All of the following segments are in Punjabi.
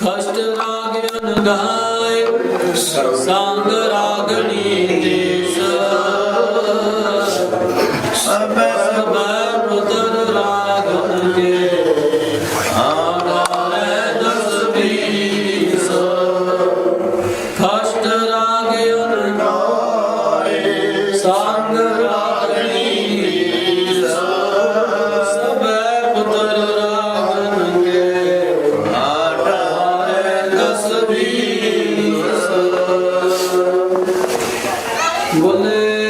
ਕਸ਼ਟ ਰਾਗ ਅਨਗਾਇ ਸੰਗ ਰਾਗਣੀ ਦੇਸ ਬੋਲੇ ਸੋਨਿਆਲ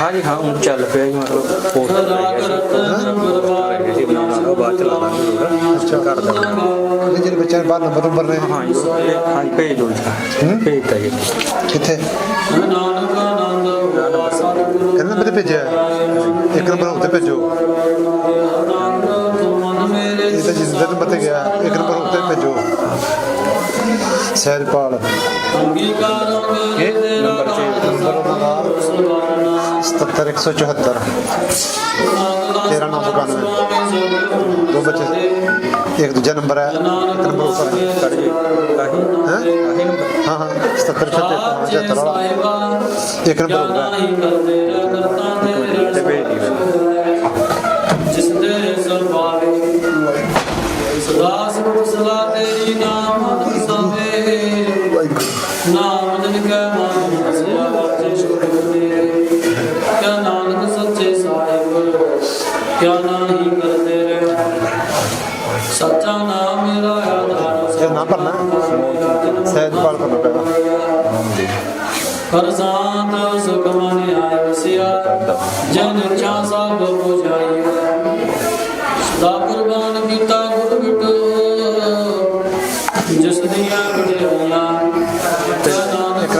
ਹਾਂਜੀ ਹਾਂ ਹੁਣ ਚੱਲ ਪਿਆ ਜੀ ਮਤਲਬ ਪੋਸਟ ਰਾਗ ਰਤਨ ਗੁਰਵਾਰ ਸੀ ਬਣਾਉਣਾ ਉਹ ਬਾਅਦ ਚ ਲਾ ਦਾਂਗੇ ਜ਼ਰੂਰ। ਅੱਛਾ। ਕਰ ਦਾਂਗੇ ਜਿਹੜੇ ਬੱਚਿਆਂ ਦੇ ਬਾਹਰ ਨੰਬਰ ਨੰਬਰ ਨੇ। ਹਾਂ ਜੀ ਹਾਂ ਜੀ ਭੇਜ ਦਿਓ ਜੀ। ਭੇਜ ਤਾ ਜੀ। ਕਿੱਥੇ? ਨਾਨਕ ਆਨੰਦ ਕਿੰਨੇ ਨੰਬਰ ਤੇ ਭੇਜਿਆ ਇੱਕ ਨੰਬਰ ਉੱਤੇ ਭੇਜੋ। ਇਹ ਤਾਂ ਜਿਸ ਦੇ ਨੰਬਰ ਤੇ ਗਿਆ। ਇੱਕ ਨੰਬਰ ਉੱਤੇ ਭੇਜੋ। ਸਹਿਜਪਾਲ। ਅੰਗੀਕਾਰ ਇਹ ਨੰਬਰ ਛੇ, ਨੰਬਰ ਉਹਨਾਂ ਦਾ 77174 13992 ਦੋ ਬੱਚੇ ਇੱਕ ਦੂਜਾ ਨੰਬਰ ਹੈ ਇੱਕ ਨੰਬਰ ਉੱਪਰ ਹੈ ਕਰ ਜੀ ਕਾਹੀ ਹੈਂ? ਕਾਹੀ ਨੰਬਰ ਹਾਂ ਹਾਂ 7774 ਵਾਲਾ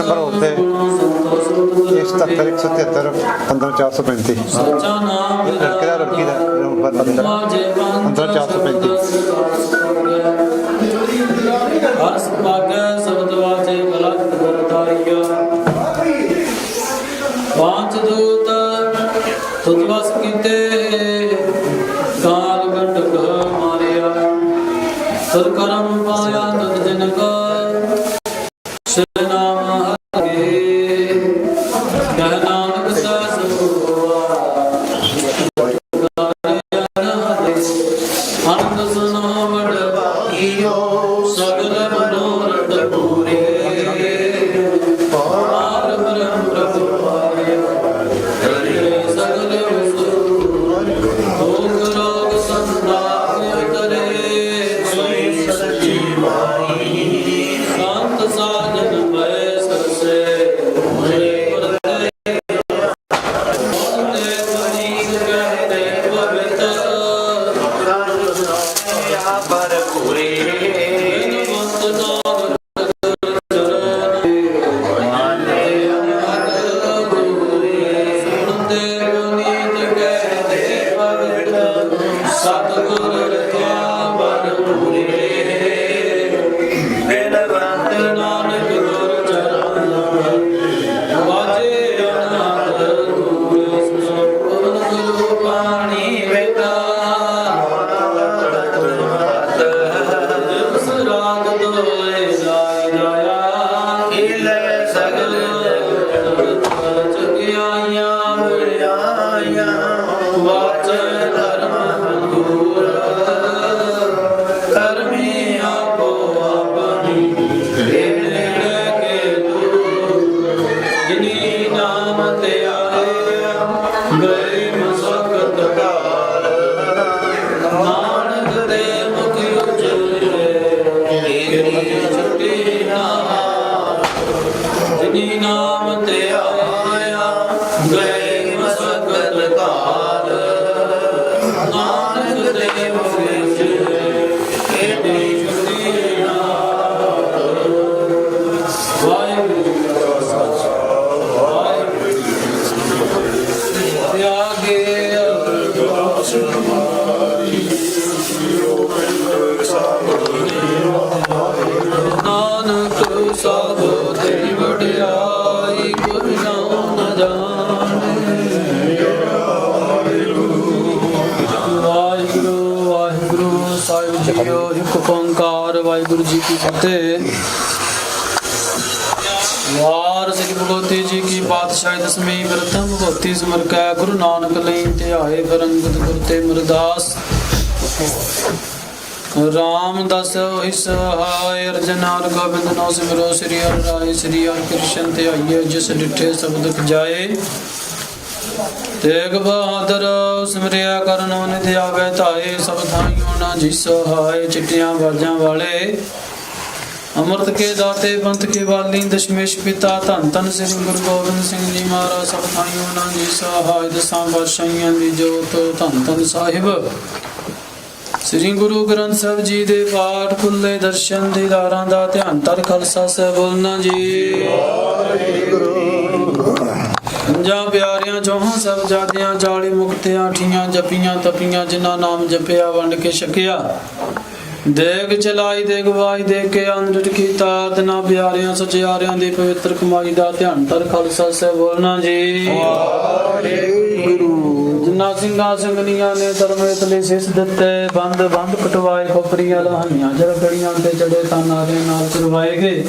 ਇੱਕ ਨੰਬਰ ਉੱਤੇ। ਇਹ 77 173 15435 ਲੜਕੇ ਦਾ, ਲੜਕੀ ਦਾ ਨੰਬਰ ਨੰਬਰ ਮਾਝੇ ਬੰਦ ਅੰਦਰ 435 ਹਰਸ ਪਾਗੈ ਸ਼ਬਦ ਵਾਚੇ ਗਲਤ ਕਰਤਾਰੀਆ ਪੰਜ ਦੂਤ ਤੁਧ ਕੀਤੇ ਓੰਕਾਰ ਵਾਹਿਗੁਰੂ ਜੀ ਕੀ ਫਤਿਹ। ਵਾਰ ਸਿੱਖ ਭਗਵਤੀ ਜੀ ਕੀ ਪਾਤਸ਼ਾਹੀ ਦਸਵੀਂ ਪ੍ਰਥਮ ਭਗਵਤੀ ਸਮਰ ਕੈ ਗੁਰੂ ਨਾਨਕ ਲਈ ਧਿਆਏ ਬਰੰਗਤ ਗੁਰ ਤੇ ਮਰਦਾਸ ਰਾਮਦਾਸ ਹੋਇ ਸਹਾਇ ਅਰਜਨ ਹਰ ਗੋਬਿੰਦ ਨੋ ਸਿਮਰੋ, ਸ੍ਰੀ ਹਰਿ ਰਾਏ, ਸ੍ਰੀ ਹਰਿ ਕ੍ਰਿਸ਼ਨ ਧਿਆਈਏ ਜਿਸ ਡਿਠੇ ਸਬਦ ਜਾਏ ਤੇਗ ਬਹਾਦਰ, ਸਿਮਰਿਆ ਕਰਨੋ ਨਿਧਿ ਆਵੇ ਧਾਏ, ਸਭ ਥਾਈਓ ਨਾ ਜੀ ਸਹਾਇ ਚਿੱਟੀਆਂ ਬਾਜਾਂ ਵਾਲੇ। ਅੰਮ੍ਰਿਤ ਕੇ ਦਾਤੇ, ਪੰਥ ਕੇ ਵਾਲੀ, ਦਸ਼ਮੇਸ਼ ਪਿਤਾ, ਧੰਨ ਧੰਨ ਸ੍ਰੀ ਗੁਰੂ ਗੋਬਿੰਦ ਸਿੰਘ ਜੀ ਮਹਾਰਾਜ, ਸਭ ਥਾਈਓ ਨਾ ਜੀ ਸਹਾਇ ਦਸਾਂ ਬਾਦਸ਼ਾਹੀਆਂ ਦੀ ਜੋਤ, ਧੰਨ ਧੰਨ ਸਾਹਿਬ। ਸ੍ਰੀ ਗੁਰੂ ਗ੍ਰੰਥ ਸਾਹਿਬ ਜੀ ਦੇ ਪਾਠ ਖੁੱਲੇ ਦਰਸ਼ਨ ਦੀਦਾਰਾਂ ਦਾ ਧਿਆਨ ਤਰ ਖਾਲਸਾ ਸਾਹਿਬ ਬੋਲਣਾ ਜੀ। ਪੰਜਾਂ ਪਿਆਰਿਆਂ ਚੋਹਾਂ ਸਭ ਜਾਦੀਆਂ 40 ਮੁਕਤਿਆਂ ਠੀਆਂ ਜਪੀਆਂ ਤਪੀਆਂ ਜਿਨ੍ਹਾਂ ਨਾਮ ਜਪਿਆ ਵੰਡ ਕੇ ਛਕਿਆ। ਦੇਗ ਚਲਾਈ ਦੇ ਗਵਾਈ ਦੇ ਕੇ ਅੰਮ੍ਰਿਤ ਕੀਤਾ। ਤਨਾ ਪਿਆਰਿਆਂ ਸਚਿਆਰਿਆਂ ਦੀ ਪਵਿੱਤਰ ਕਮਾਈ ਦਾ ਧਿਆਨ ਤਰ ਖਾਲਸਾ ਸਾਹਿਬ ਬੋਲਣਾ ਜੀ। ਵਾਹਿਗੁਰੂ। ਜਿਨ੍ਹਾਂ ਸਿੰਘਾਂ ਸਿੰਘਨੀਆਂ ਨੇ ਧਰਮੇਤ ਲਈ ਸਿਸ ਦਿੱਤੇ ਬੰਦ ਬੰਦ ਕਟਵਾਏ ਖੋਪਰੀਆਂ ਲਹਾਈਆਂ ਜਰ ਗੜੀਆਂ ਤੇ ਚੜੇ ਤਾਂ ਨਾਰੇ ਨਾਲ ਕਰਵਾਏ ਗਏ।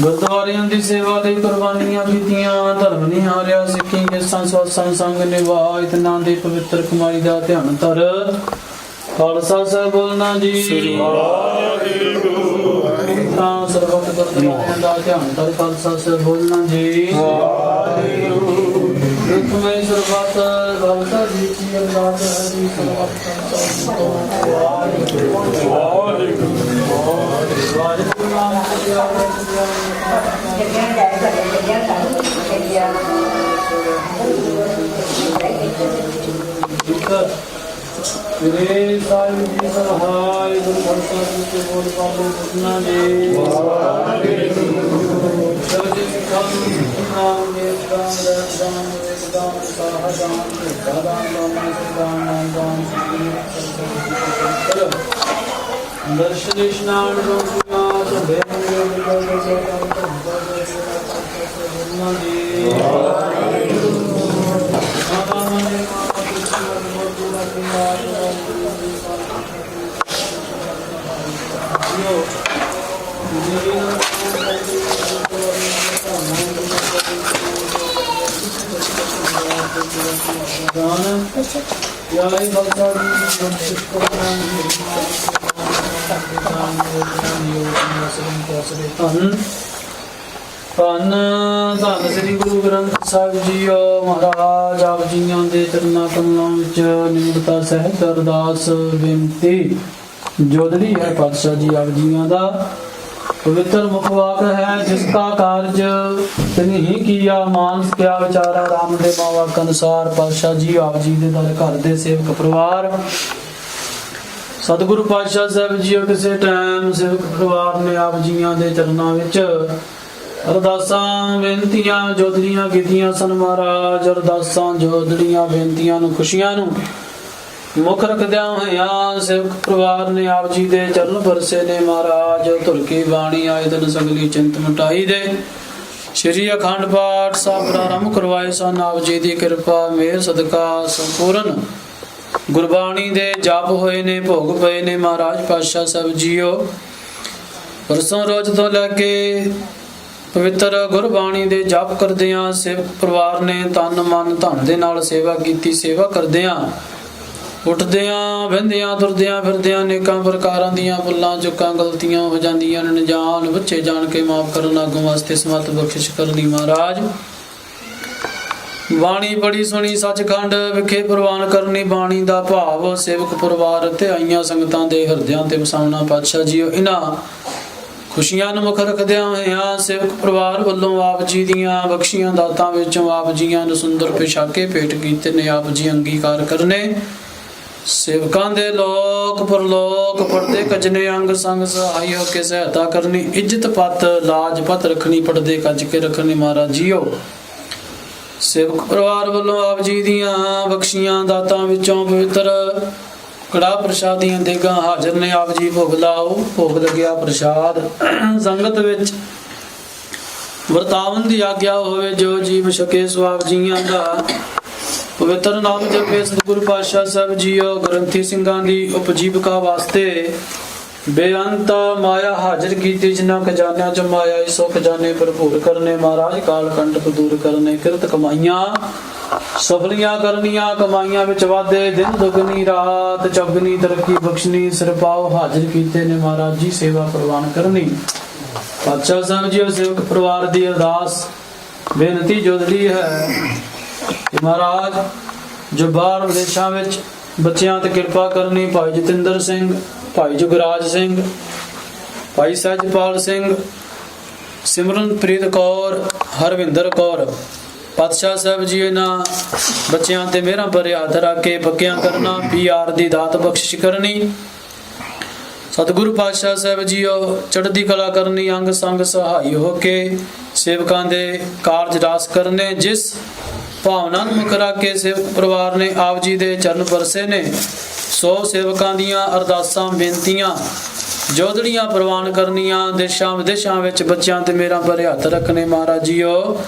ਗੁਰਦੁਆਰਿਆਂ ਦੀ ਸੇਵਾ ਲਈ ਕੁਰਬਾਨੀਆਂ ਕੀਤੀਆਂ ਧਰਮ ਨਹੀਂ ਹਾਰਿਆ ਸਿੱਖੀ ਕੇ ਸੰਸਦ ਸੰਸੰਗ ਨਿਭਾ ਇਤਨਾ ਦੀ ਪਵਿੱਤਰ ਕਮਾਈ ਦਾ ਧਿਆਨ ਧਰ। ਖਾਲਸਾ ਸਾਹਿਬ ਬੋਲਣਾ ਜੀ। ਸ੍ਰੀ ਵਾਹਿਗੁਰੂ। ਤਾਂ ਸਰਬਤ ਗੁਰਦੁਆਰਿਆਂ ਦਾ ਧਿਆਨ ਧਰ ਖਾਲਸਾ ਸਾਹਿਬ ਬੋਲਣਾ ਜੀ। ਵਾਹਿਗੁਰੂ। ਮੈਂ ਸਰਬਤ ਖਾਲਸਾ ਜੀ ਕੀ ਅਰਦਾਸ ਹੈ ਜੀ ਸਰਬਤ ਸੰਸਾਰ ਤੋਂ ਵਾਹਿਗੁਰੂ। ਵਾਹਿਗੁਰੂ ਵਾਹਿਗੁਰੂ ਨਾਮ ਸਤਿਆ ਮੇਰੇ ਸਾਹਿਬ ਜੀ ਸਹਾਇ ਗੁਰੂ ਖਾਲਸਾ ਜੀ ਕੇ ਬੋਲ ਪਾਵੋ ਬੁੱਧਨਾ ਜੀ ਵਾਹਿਗੁਰੂ ਸਜੀ ਸਿਖਾਂ ਨਾਮ ਦੇ ਦਾਨ ਦੇ ਦਾਨ ਦੇ ਦਾਨ ਸਾਹਦਾਨ ਦੇ ਦਾਨ ਨਾਮ ਦੇ ਦਾਨ ਯਾਈ ਭਗਤਾ ਜੀ ਸੰਤਿਸ਼ ਧੰਨ। ਧੰਨ ਧੰਨ ਸ੍ਰੀ ਗੁਰੂ ਗ੍ਰੰਥ ਸਾਹਿਬ ਜੀ ਮਹਾਰਾਜ ਆਪ ਜੀਆਂ ਦੇ ਚਰਨਾਂ ਕਮਲਾਂ ਵਿੱਚ ਨਿਮਰਤਾ ਸਹਿਤ ਅਰਦਾਸ ਬੇਨਤੀ। ਜੋਦੜੀ ਹੈ ਪਾਤਸ਼ਾਹ ਜੀ ਆਪ ਜੀਆਂ ਦਾ। ਪਵਿੱਤਰ ਮੁਖਵਾਕ ਹੈ, ਜਿਸ ਦਾ ਕਾਰਜ ਤਿਨੇ ਕੀਆ, ਮਾਨਸ ਕਿਆ ਵਿਚਾਰਾ ਰਾਮ ਦੇ ਮਾਵਾਕ ਅਨੁਸਾਰ ਪਾਤਸ਼ਾਹ ਜੀ ਆਪ ਜੀ ਦੇ ਦਰ ਘਰ ਦੇ ਸੇਵਕ ਪਰਿਵਾਰ। ਸਤਿਗੁਰੂ ਪਾਤਸ਼ਾਹ ਸਾਹਿਬ ਜੀ ਕਿਸੇ ਟਾਈਮ ਸੇਵਕ ਪਰਿਵਾਰ ਨੇ ਆਪ ਜੀਆਂ ਦੇ ਚਰਨਾਂ ਵਿੱਚ ਅਰਦਾਸਾਂ, ਬੇਨਤੀਆਂ ਜੋਦੜੀਆਂ ਕੀਤੀਆਂ ਸਨ ਮਹਾਰਾਜ। ਅਰਦਾਸਾਂ ਜੋਦੜੀਆਂ ਬੇਨਤੀਆਂ ਨੂੰ, ਖੁਸ਼ੀਆਂ ਨੂੰ ਮੁੱਖ ਰੱਖਦਿਆਂ ਹੋਇਆ ਸੇਵਕ ਪਰਿਵਾਰ ਨੇ ਆਪ ਜੀ ਦੇ ਚਰਨ ਪਰਸੇ ਨੇ ਮਹਾਰਾਜ ਧੁਰ ਬਾਣੀ ਆਏ ਦਿਨ ਸਗਲੀ ਚਿੰਤ ਮਟਾਈ ਦੇ। ਸ਼੍ਰੀ ਅਖੰਡ ਪਾਠ ਸਾਹਿਬ ਪ੍ਰਾਰੰਭ ਕਰਵਾਏ ਸਨ। ਆਪ ਜੀ ਦੀ ਕਿਰਪਾ ਮੇਰ ਸਦਕਾ ਸੰਪੂਰਨ ਗੁਰਬਾਣੀ ਦੇ ਜਪ ਹੋਏ ਨੇ, ਭੋਗ ਪਏ ਨੇ। ਮਹਾਰਾਜ ਪਾਤਸ਼ਾਹ ਸਾਹਿਬ ਜੀਓ, ਪਰਸੋਂ ਰੋਜ਼ ਤੋਂ ਲੈ ਕੇ ਪਵਿੱਤਰ ਗੁਰਬਾਣੀ ਦੇ ਜਪ ਕਰਦਿਆਂ ਸੇਵਕ ਪਰਿਵਾਰ ਨੇ ਤਨ ਮਨ ਧਨ ਦੇ ਨਾਲ ਸੇਵਾ ਕੀਤੀ, ਸੇਵਾ ਕਰਦਿਆਂ ਉੱਠਦਿਆਂ ਬਹਿੰਦਿਆਂ ਤੁਰਦਿਆਂ, ਫਿਰਦਿਆਂ ਅਨੇਕਾਂ ਪ੍ਰਕਾਰਾਂ ਦੀਆਂ ਭੁੱਲਾਂ, ਚੁੱਕਾਂ, ਗਲਤੀਆਂ, ਹੋ ਜਾਂਦੀਆਂ ਨੇ ਜਾਣ ਬੱਚੇ ਜਾਣ ਕੇ ਮਾਫ ਕਰਨ ਆਗੋਂ ਵਾਸਤੇ ਸਮਤ ਬਖਸ਼ਿਸ਼ ਕਰਨੀ ਮਹਾਰਾਜ। ਬਾਣੀ ਬੜੀ ਸੁਣੀ, ਸੱਚਖੰਡ ਵਿਖੇ ਪ੍ਰਵਾਨ ਕਰਨੀ, ਬਾਣੀ ਦਾ ਭਾਵ ਸੇਵਕ ਪਰਿਵਾਰ ਤੇ ਆਈਆਂ ਸੰਗਤਾਂ ਦੇ ਹਿਰਦਿਆਂ ਤੇ ਵਸਾਉਣਾ, ਪਾਤਸ਼ਾਹ ਜੀਓ ਇਹਨਾਂ ਖੁਸ਼ੀਆਂ ਨੂੰ ਮੁੱਖ ਰੱਖਦਿਆਂ ਹੋਇਆਂ ਸੇਵਕ ਪਰਿਵਾਰ ਵੱਲੋਂ ਆਪ ਜੀ ਦੀਆਂ ਬਖਸ਼ੀਆਂ ਦਾਤਾਂ ਵਿੱਚੋਂ ਆਪ ਜੀਆਂ ਨੂੰ ਸੁੰਦਰ ਪਿਛਾਕੇ ਭੇਟ ਕੀਤੇ ਨੇ, ਆਪ ਜੀ ਅੰਗੀਕਾਰ ਕਰਨੇ। ਸੇਵਕਾਂ ਦੇ ਲੋਕ ਪਰਲੋਕ ਪਰਦੇ ਕਜਨੇ ਅੰਗ ਸੰਗ ਸਹਾਈ ਹੋ ਕੇ ਸਹਾਇਤਾ ਕਰਨੀ, ਇੱਜ਼ਤ ਪਤ, ਲਾਜ ਪਤ ਰੱਖਣੀ, ਪਰਦੇ ਕੱਜ ਕੇ ਰੱਖਣੀ ਮਹਾਰਾਜ ਜੀਓ। ਸੇਵਕ ਪਰਿਵਾਰ ਵੱਲੋਂ ਆਪ ਜੀ ਦੀਆਂ ਬਖਸ਼ੀਆਂ ਦਾਤਾਂ ਵਿੱਚੋਂ ਪਵਿੱਤਰ ਕੜਾ ਪ੍ਰਸ਼ਾਦੀਆਂ ਦੇਗਾ ਹਾਜ਼ਰ ਨੇ। ਆਪ ਜੀ ਭੋਗ ਲਾਓ, ਭੋਗ ਲੱਗਿਆ ਪ੍ਰਸ਼ਾਦ। ਸੰਗਤ ਵਿੱਚ ਵਰਤਾਵਨ ਦੀ ਆਗਿਆ ਹੋਵੇ, ਜੋ ਜੀਵ ਸ਼ਕੇ ਸੁਆਪ ਜੀਆਂ ਦਾ। ਪਵਿੱਤਰ ਨਾਮ ਜਪੇ ਸਤਿਗੁਰੂ ਪਾਤਸ਼ਾਹ ਸਾਹਿਬ ਜੀਓ, ਗ੍ਰੰਥੀ ਸਿੰਘਾਂ ਦੀ ਉਪਜੀਵਕਾ ਵਾਸਤੇ ਬੇਅੰਤ ਮਾਇਆ ਹਾਜ਼ਰ ਕੀਤੀ, ਜਿਨ੍ਹਾਂ ਖਜ਼ਾਨਿਆਂ ਚ ਮਾਇਆ ਹੀ ਸੁਖ ਭਰਪੂਰ ਕਰਨੇ, ਮਹਾਰਾਜ ਕਾਲ ਕੰਟਕ ਦੂਰ ਕਰਨੇ, ਕਿਰਤ ਕਮਾਈਆਂ, ਸਫਲੀਆਂ ਕਰਨੀਆਂ, ਕਮਾਈਆਂ ਵਿੱਚ ਵਾਧੇ, ਦਿਨ ਦੁਗਣੀ, ਰਾਤ ਚੌਗਣੀ, ਤਰੱਕੀ ਬਖਸ਼ਣੀ, ਸਿਰਪਾਓ ਹਾਜ਼ਰ ਕੀਤੇ ਨੇ, ਮਹਾਰਾਜ ਜੀ ਸੇਵਾ ਪ੍ਰਵਾਨ ਕਰਨੀ। ਪਾਤਸ਼ਾਹ ਸਾਹਿਬ ਜੀ ਸੇਵਕ ਪਰਿਵਾਰ ਦੀ ਅਰਦਾਸ, ਬੇਨਤੀ ਜੋਦੜੀ ਹੈ। ਕਿ ਮਹਾਰਾਜ, ਜੋ ਬਾਹਰ ਵਿਦੇਸ਼ਾਂ ਵਿੱਚ ਬੱਚਿਆਂ ਤੇ ਕਿਰਪਾ ਕਰਨੀ, ਭਾਈ ਜਤਿੰਦਰ ਸਿੰਘ, ਭਾਈ ਜੁਗਰਾਜ ਸਿੰਘ, ਭਾਈ ਸਹਿਜਪਾਲ ਸਿੰਘ, ਸਿਮਰਨਪ੍ਰੀਤ ਕੌਰ, ਹਰਵਿੰਦਰ ਕੌਰ, ਪਾਤਸ਼ਾਹ ਸਾਹਿਬ ਜੀ, ਇਹਨਾਂ ਬੱਚਿਆਂ ਤੇ ਮੇਰਾ ਭਰੇ ਹੱਥ ਰੱਖ ਕੇ ਪੱਕਿਆਂ ਕਰਨਾ ਪੀਆਰ ਦੀ ਦਾਤ ਬਖਸ਼ਿਸ਼ ਕਰਨੀ। ਸਤਿਗੁਰੂ ਪਾਤਸ਼ਾਹ ਸਾਹਿਬ ਜੀ, ਉਹ ਚੜ੍ਹਦੀ ਕਲਾ ਕਰਨੀ, ਅੰਗ ਸੰਗ ਸਹਾਈ ਹੋ ਕੇ ਸੇਵਕਾਂ ਦੇ ਕਾਰਜ ਰਾਸ ਕਰਨੇ, ਜਿਸ ਭਾਵਨਾ ਨੂੰ ਸੇਵਕ ਪਰਿਵਾਰ ਨੇ ਆਪ ਜੀ ਦੇ ਚਰਨ ਪਰਸੇ ਨੇ। ਸੋ ਸੇਵਕਾਂ ਦੀਆਂ ਅਰਦਾਸਾਂ, ਬੇਨਤੀਆਂ ਜੋਦੜੀਆਂ ਪ੍ਰਵਾਨ ਕਰਨੀਆਂ ਦੇਸ਼ਾਂ ਵਿਦੇਸ਼ਾਂ ਵਿੱਚ ਬੱਚਿਆਂ ਤੇ ਮੇਰਾ ਭਰੇ ਹੱਥ ਰੱਖਣੇ ਮਹਾਰਾਜ ਜੀਓ।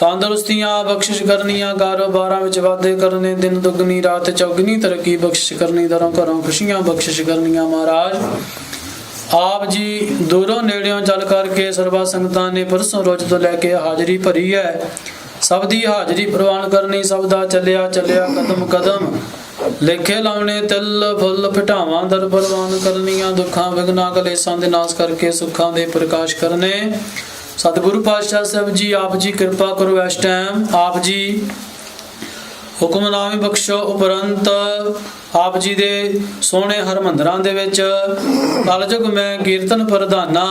ਤੰਦਰੁਸਤੀਆਂ ਬਖਸ਼ਿਸ਼ ਕਰਨੀਆਂ ਕਾਰੋਬਾਰਾਂ ਵਿੱਚ ਵਾਧੇ ਕਰਨੇ, ਦਿਨ ਦੁੱਗਣੀ, ਰਾਤ ਚੌਗਣੀ ਤਰੱਕੀ ਬਖਸ਼ਿਸ਼ ਕਰਨੀ, ਦਰੋਂ ਘਰੋਂ ਖੁਸ਼ੀਆਂ ਬਖਸ਼ਿਸ਼ ਕਰਨੀਆਂ ਮਹਾਰਾਜ। ਆਪ ਜੀ ਦੂਰੋਂ ਨੇੜਿਓਂ ਚੱਲ ਕਰਕੇ ਸਰਬਾ ਸੰਗਤਾਂ ਨੇ ਪਰਸੋਂ ਰੋਜ਼ ਤੋਂ ਲੈ ਕੇ ਹਾਜ਼ਰੀ ਭਰੀ ਹੈ। ਸਭ ਦੀ ਹਾਜ਼ਰੀ ਪ੍ਰਵਾਨ ਕਰਨੀ, ਸਭ ਦਾ ਚੱਲਿਆ ਚੱਲਿਆ ਕਦਮ ਕਦਮ। ਲੇਖੇ ਲਾਉਣੇ ਤਿਲ ਫੁੱਲ, ਫਟਾਵਾਂ ਦਰ ਪ੍ਰਵਾਨ ਕਰਨੀਆਂ ਦੁੱਖਾਂ ਵਿਗਨਾ ਕਲੇਸ਼ਾਂ ਦੇ ਨਾਸ਼ ਕਰਕੇ ਸੁੱਖਾਂ ਦੇ ਪ੍ਰਕਾਸ਼ ਕਰਨੇ। ਸਤਿਗੁਰੂ ਪਾਤਸ਼ਾਹ ਸਾਹਿਬ ਜੀ, ਆਪ ਜੀ ਕਿਰਪਾ ਕਰੋ ਇਸ ਟਾਈਮ ਆਪ ਜੀ ਹੁਕਮਨਾਮੇ ਬਖਸ਼ੋ, ਉਪਰੰਤ ਆਪ ਜੀ ਦੇ ਸੋਹਣੇ ਹਰਮੰਦਰਾਂ ਦੇ ਵਿੱਚ ਕਲਯੁਗ ਮੈਂ ਕੀਰਤਨ ਪ੍ਰਧਾਨਾ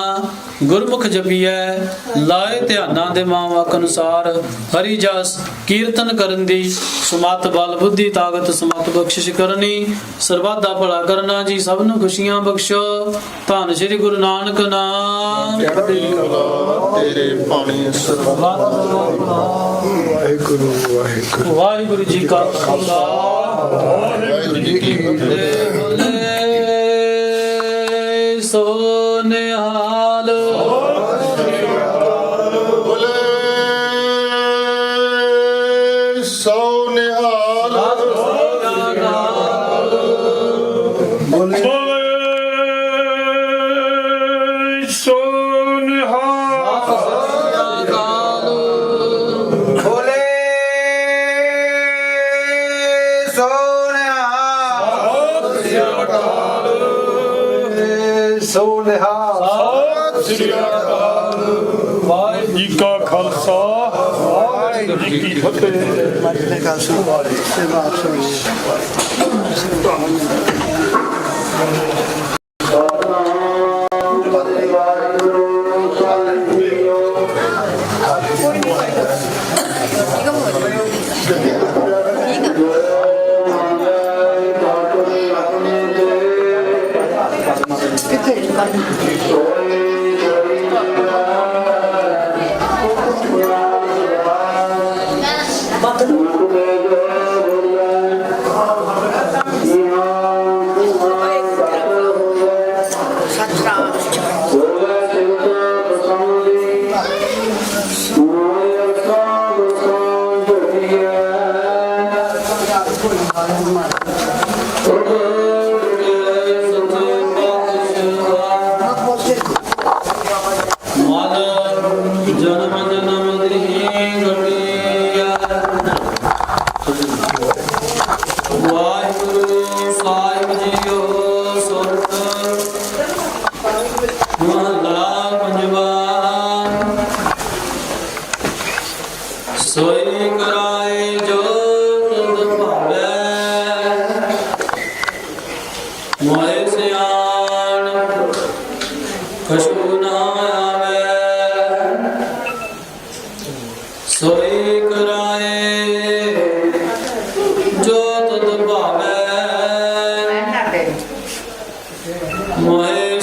ਗੁਰਮੁਖ ਜਪੀਐ, ਲਾਏ ਧਿਆਨਾਂ ਦੇ ਮਾਵਾਕ ਅਨੁਸਾਰ, ਹਰੀ ਜਸ ਕੀਰਤਨ ਕਰਨ ਦੀ, ਸੁਮਤ ਬਲ ਬੁੱਧੀ ਤਾਕਤ ਸਮਤ ਬਖਸ਼ਿਸ਼ ਕਰਨੀ ਸਰਬੱਤ ਦਾ ਭਲਾ ਕਰਨਾ ਜੀ, ਸਭ ਨੂੰ ਖੁਸ਼ੀਆਂ ਬਖਸ਼ੋ, ਧੰਨ ਸ੍ਰੀ ਗੁਰੂ ਨਾਨਕ ਨਾਮ। ਤੇਰੇ ਪਾਣੀ ਸਰਬੱਤ ਵਾਹਿਗੁਰੂ ਵਾਹਿਗੁਰੂ ਵਾਹਿਗੁਰੂ ਜੀ ਕਾ ਖਾਲਸਾ। ਵਾਹਿਗੁਰੂ ਜੀ ਕੀ ਫਤਿਹ। ਬੋਲੇ ਜੀ ਕਾ ਖਾਲਸਾ ਵਾਹਿਗੁਰੂ ਜੀ ਕੀ ਫਤਿਹ। ਮਾਜਨੇ ਕਾ ਸੁਭਾਅ ਸੇਵਾ ਸੁਣੀ ਮਨ ਮੋਹਿ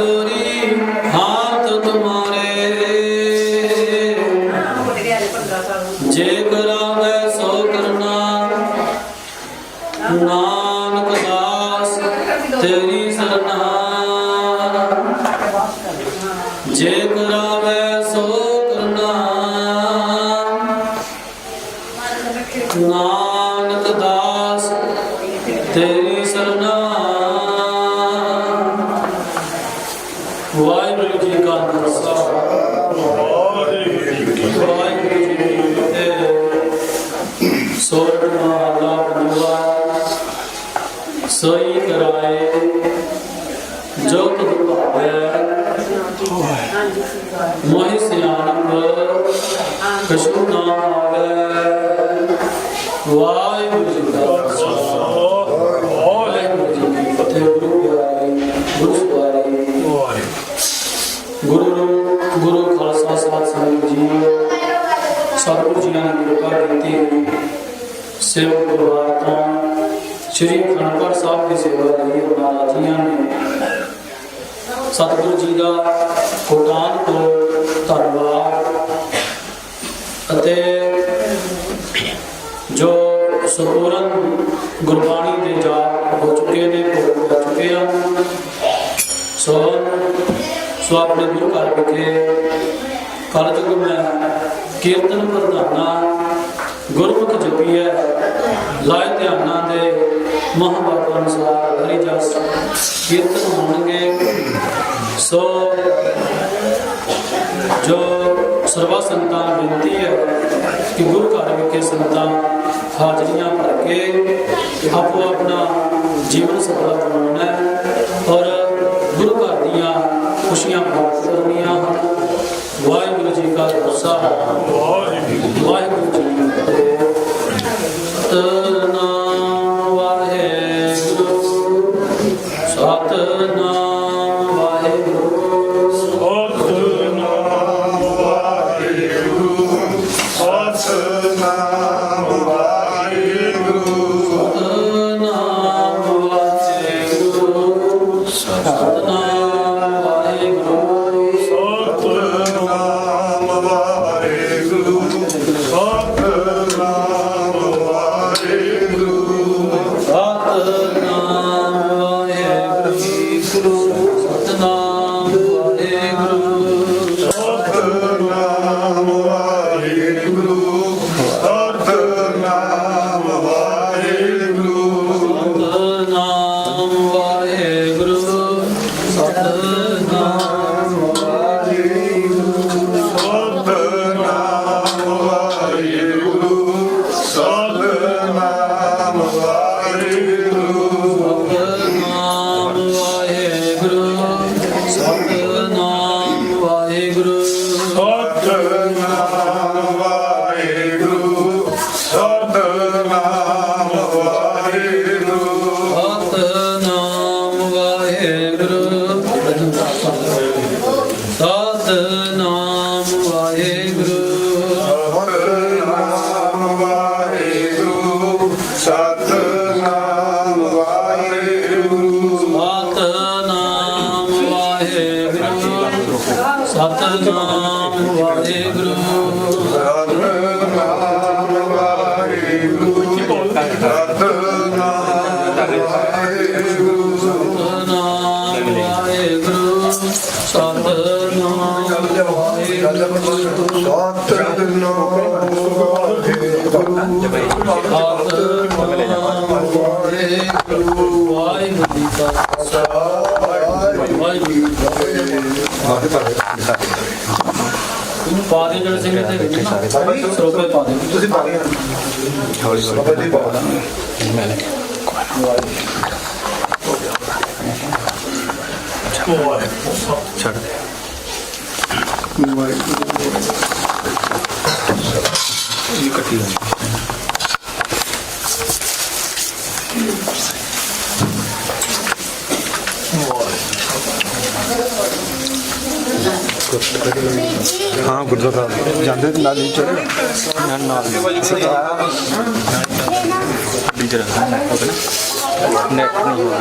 우리. ਜੋ ਤੁਧ ਭਾਵੈ ਮੋਹਿ ਸਿਆਣਪ ਕਛੂ ਨਾ ਆਵੇ ਵਾਹਿਗੁਰੂ ਜੀ ਕਾ ਖਾਲਸਾ। ਵਾਹਿਗੁਰੂ ਜੀ ਕੀ ਫਤਿਹ। ਗੁਰੂ ਪਿਆਰੇ ਗੁਰੂ ਸਵਾਰੇ ਗੁਰੂ ਗੁਰੂ ਖਾਲਸਾ ਸਾਧ ਸੰਗਤ ਜੀ, ਸਤਿਗੁਰੂ ਜੀ ਨੇ ਕਿਰਪਾ ਕੀਤੀ। ਸੇਵਕ ਪਰਿਵਾਰ ਤੋਂ ਸ੍ਰੀ ਸਤਿਗੁਰੂ ਜੀ ਦਾ ਕੋਟਾਨ ਤੋਂ ਧੰਨਵਾਦ। ਅਤੇ ਜੋ ਸੰਪੂਰਨ ਗੁਰਬਾਣੀ ਦੇ ਜਾਪ ਹੋ ਚੁੱਕੇ ਨੇ ਭੋਗ ਹੋ ਚੁੱਕੇ ਹਨ ਸੋ ਸੋ ਆਪਣੇ ਗੁਰੂ ਘਰ ਵਿਖੇ ਕਲਯੁਗ ਮੈਂ ਕੀਰਤਨ ਪ੍ਰਧਾਨਾ ਗੁਰਮੁਖ ਜਪੀਐ, ਲਾਇ ਧਿਆਨਾਂ ਦੇ ਮਹਾਂਵਾਕ ਅਨੁਸਾਰ ਹਰੀ ਜਸ ਕੀਰਤਨ ਹੋਣਗੇ। ਸੋ ਜੋ ਸਰਵਾ ਸੰਤਾਂ ਨੂੰ ਬੇਨਤੀ ਹੈ ਕਿ ਗੁਰੂ ਘਰ ਵਿਖੇ ਸੰਤਾਂ ਹਾਜ਼ਰੀਆਂ ਭਰ ਕੇ ਆਪੋ ਆਪਣਾ ਜੀਵਨ ਸਫਲ ਬਣਾਉਣਾ ਹੈ ਔਰ ਗੁਰੂ ਘਰ ਦੀਆਂ ਖੁਸ਼ੀਆਂ aleluia. ਇਹਨੂੰ ਪਾ ਦੇ ਜਿਹੜੇ ਸਿੰਘ ਤੇ ਵਿੱਚ ਨਾ। ਸਰੋਪੇ ਪਾ ਦੇ ਤੁਸੀਂ ਪਾ ਗਏ ਹੌਲੀ ਹੌਲੀ ਬਾਬਾ ਜੀ ਪਾ ਮੈਂ ਲੈ ਛੱਡ ਦੇ ਇਹ ਕੱਟੀ ਹੋਈ ਹਾਂ ਗੁਰਦੁਆਰਾ ਸਾਹਿਬ। ਜਾਂਦੇ ਤੇ ਨਾਲ ਹੀ ਚੜੇ ਨਾਲ ਨਾਲ। ਵੀ ਜਰਾ ਹੋਵੇ ਨਾ ਨੈਟ ਨਹੀਂ ਹੋਣਾ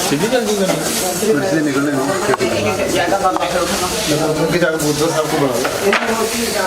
ਸਿੱਧੀ ਜਲਦੀ ਕਰਨੀ ਸਿੱਧੇ ਨਿਕਲਣੇ ਨੂੰ ਜ਼ਿਆਦਾ ਬਾਤ ਕਰ ਰੋਕਣਾ ਕਿ ਜਾ ਕੇ ਗੁਰਦੁਆਰਾ ਸਾਹਿਬ ਕੋ ਬਣਾਓ ਇਹ ਮੋਤੀ ਦਾ